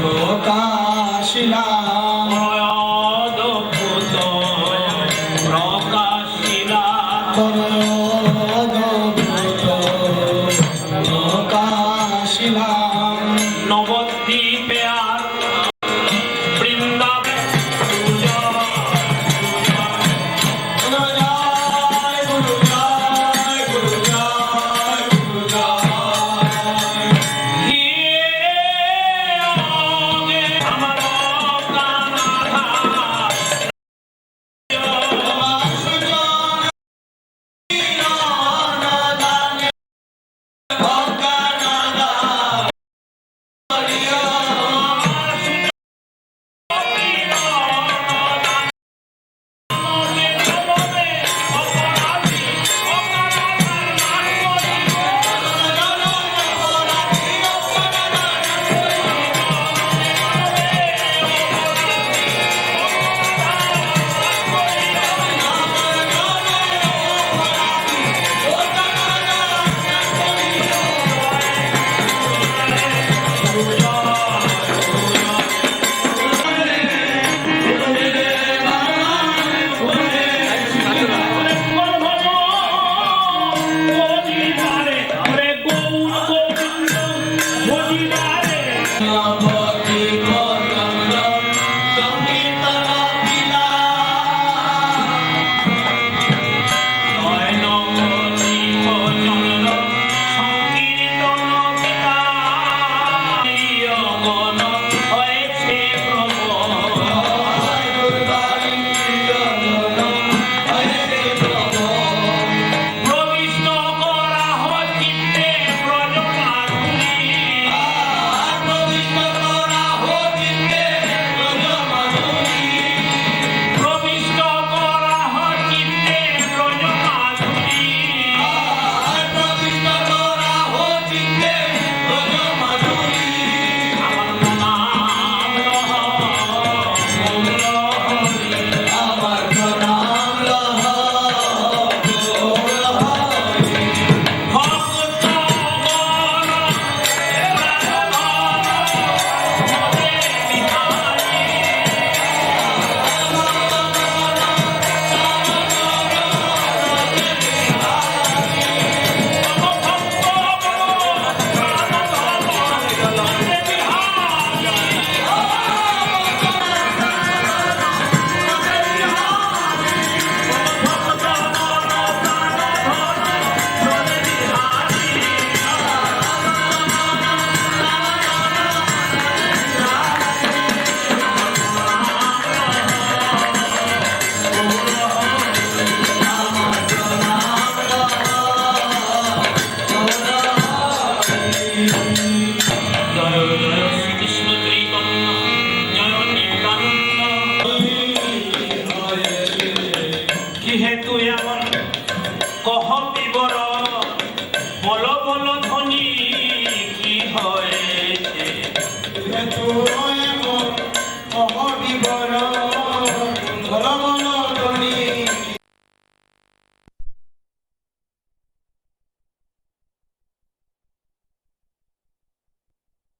প্রকাশিলা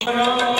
Hello.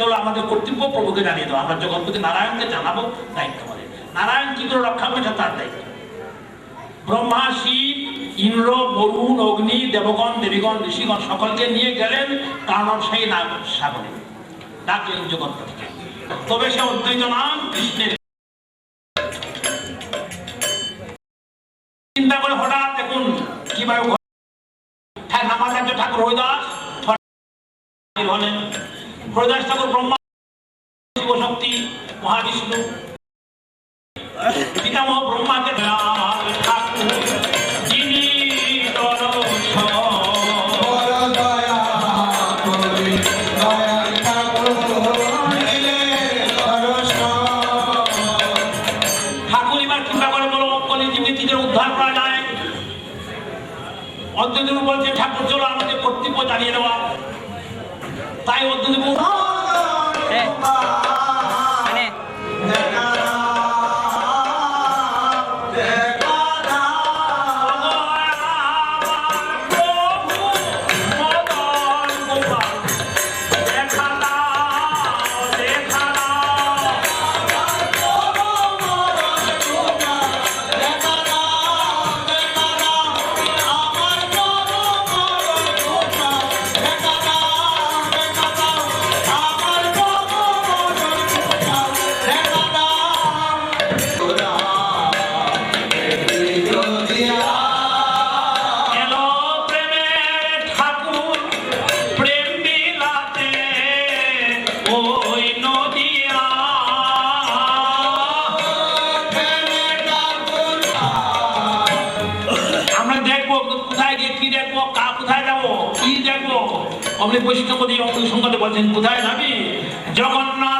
চলো আমাদের কর্তব্য প্রভুকে জানিয়ে দাও। আমরা জগৎপতি নারায়ণকে জানাব দায়িত্ব বলে নারায়ণ কি করে রক্ষা করেছে তার দায়িত্ব? ব্রহ্মা শিব ইন্দ্র, বরুণ, অগ্নি, দেবগণ, দেবীগণ, ঋষিগণ সকলকে নিয়ে গেলেন কারণ সেই নাম সাগরে। ডাকলেন জগৎপতিকে। তবে সে অদ্বৈত নাম কৃষ্ণের। চিন্তা করে হঠাৎ দেখুন ঠা- রামাচার্য ঠাকুর হরিদাস হলেন। হরিদাস ব্রহ্মা শিবশক্তি মহাবিষ্ণু। পিতামহ ব্রহ্মাকে তাই অদ্বৈত কোথায় গিয়ে কি দেখব? কা কোথায় যাব? কি দেখব? অমনি বৈষ্ণবদী অমনি সংকটে বলছেন, কোথায় যাবি? জগন্নাথ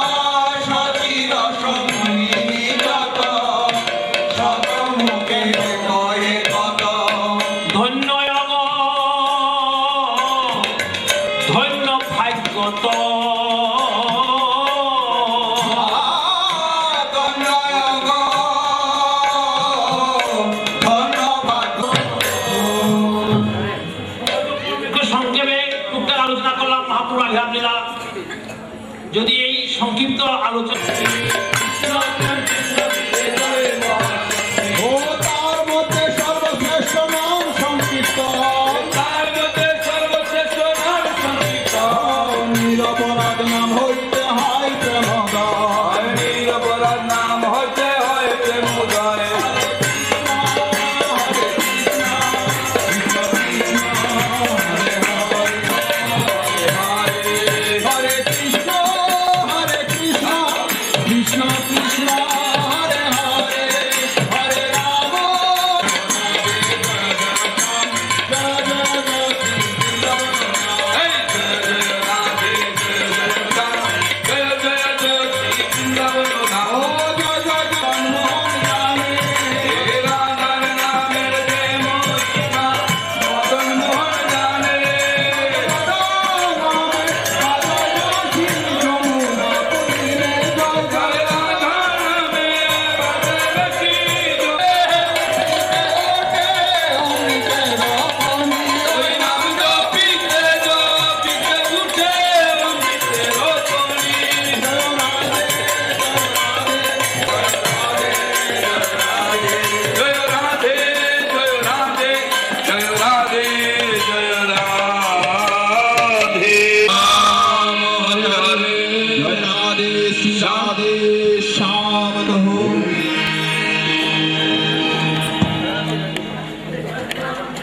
যদি এই সংক্ষিপ্ত আলোচনা